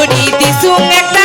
ধরি দিসুং একটা